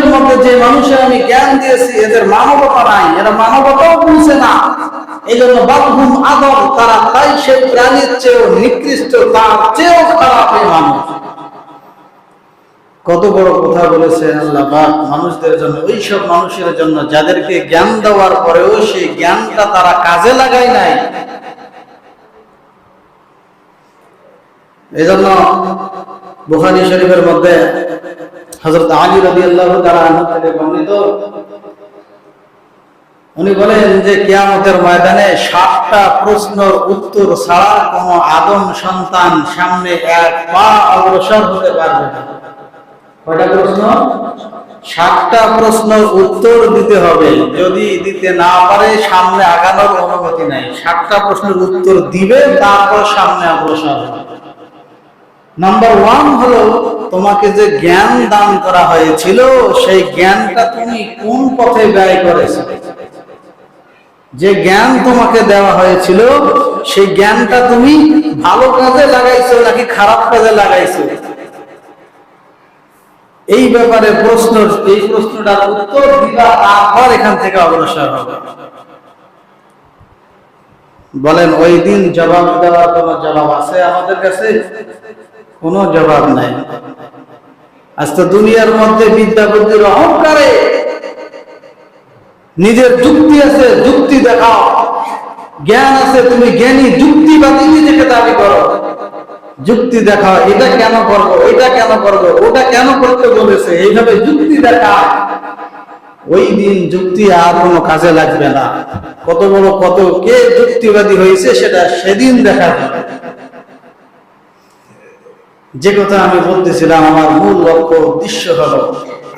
মানুষের মধ্যে যে মানুষের আমি জ্ঞান দিয়েছি, এদের মানবতা নাই, এরা মানবতাও বুঝছে না। এই জন্য বাদহুম আদর তারা তাই সেই প্রাণীর চেয়েও নিকৃষ্ট, তার চেয়েও খারাপ এই মানুষ। কত বড় কথা বলেছেন আল্লাহ মানুষদের জন্য ওই সব মানুষের জন্য যাদেরকে জ্ঞান দেওয়ার পরেও সেই জ্ঞানটা তারা কাজে লাগায় নাই। এই জন্য বুখারি শরীফের মধ্যে হজরত আলী রবি আল্লাহ তারা বর্ণিত। উনি বলেন যে, কেয়ামতের ময়দানে প্রশ্নের উত্তর ছাড়া আদম সন্তান সামনে এক পা অগ্রসর হতে পারবে না। কয়টা প্রশ্ন? প্রশ্নের উত্তর দিতে হবে। যদি দিতে না পারে, সামনে আগানোর অনুমতি নাই। ষাটটা প্রশ্নের উত্তর দিবে, তারপর সামনে অগ্রসর নাম্বার ওয়ান হলো তোমাকে যে জ্ঞান দান করা হয়েছিল, সেই জ্ঞানটা তুমি কোন পথে ব্যয় করেছ? যে জ্ঞান তোমাকে দেওয়া হয়েছিল, সেই জ্ঞানটা তুমি ভালো কাজে লাগাইছো নাকি খারাপ কাজে লাগাইছো? এই ব্যাপারে প্রশ্ন, এই প্রশ্নটার উত্তর দিবা তারপর এখান থেকে অগ্রসর হবে। বলেন, ওই দিন জবাব দেওয়ার কোনো জবাব আছে আমাদের কাছে? কোনো জবাব নাই। আজ তো দুনিয়ার মধ্যে বিদ্যা বুদ্ধির অহংকারে নিজের যুক্তি আছে, যুক্তি দেখাও। জ্ঞান আছে, তুমি জ্ঞানী যুক্তিবাদী নিজেকে দাবি করো। যুক্তি দেখাও, এটা কেন করব এটা কেন করব, ওটা কেন করতে বলেছে, এইভাবে যুক্তি দেখা ওই দিন যুক্তি আর কোনো কাজে লাগবে না। কত বড় কত কে যুক্তিবাদী হয়েছে, সেটা সেদিন দেখা যাবে যে কথা আমি বলতেছিলাম, আমার মূল লক্ষ্য, উদ্দেশ্য হলো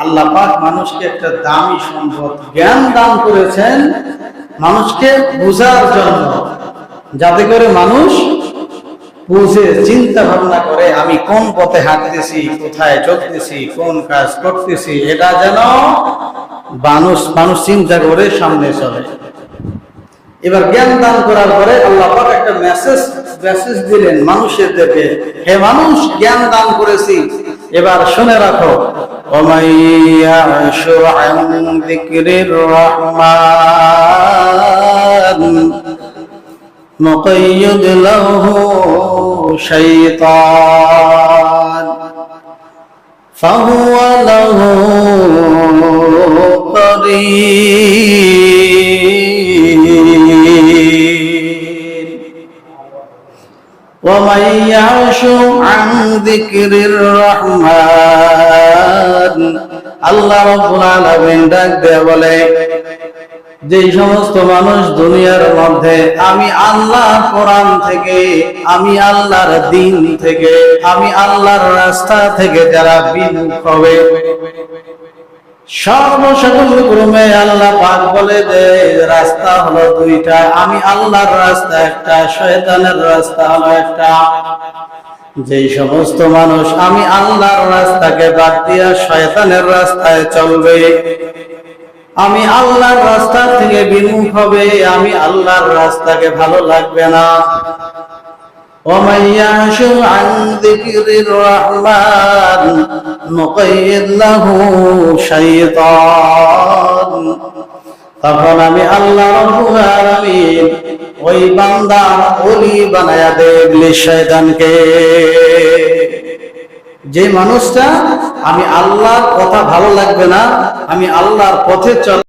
আল্লাহ পাক মানুষকে একটা দামি সম্পদ, জ্ঞান দান করেছেন মানুষকে বোঝার জন্য। যাতে করে মানুষ বুঝে চিন্তা ভাবনা করে, আমি কোন পথে হাঁটতেছি, কোথায় চলতেছি, কোন কাজ করতেছি, এটা যেন মানুষ মানুষ চিন্তা করে সামনে চলে। এবার জ্ঞান দান করার পরে আল্লাহ পাক একটা মেসেজ মেসেজ দিলেন মানুষের দেখে হে মানুষ জ্ঞান দান করেছি এবার শুনে রাখো ومن يعش عن ذكر الرحمن نقيد له شيطان فهو له قرين ومن يعش عن ذكر الرحمن আল্লাহ রব্বুল আলামিন ডাক দিয়ে বলে যে সমস্ত মানুষ দুনিয়ার মধ্যে আমি আল্লাহ কোরআন থেকে আমি আল্লাহর দিন থেকে আমি আল্লাহর রাস্তা থেকে যারা বিমুখ হবে সর্বসকল আল্লাহ পাক বলে যে রাস্তা হলো দুইটা। আমি আল্লাহর রাস্তা একটা, শয়তানের রাস্তা হলো একটা। যেই সমস্ত মানুষ, আমি আল্লাহর রাস্তাকে বাদ দিয়া শয়তানের রাস্তায় চলবে। আমি আল্লাহর রাস্তা থেকে বিমুখ হবে, আমি আল্লাহর রাস্তাকে ভালো লাগবে না। ومن يعش عن ذكر الرحمن نقيد له شيطان তখন আমি আল্লাহ রব্বুল আলামিন ওই বান্দা ওলি বানায়া দেব ইবলিস শয়তানকে যে মানুষটা আমি আল্লাহর কথা ভালো লাগবে না আমি আল্লাহর পথে চল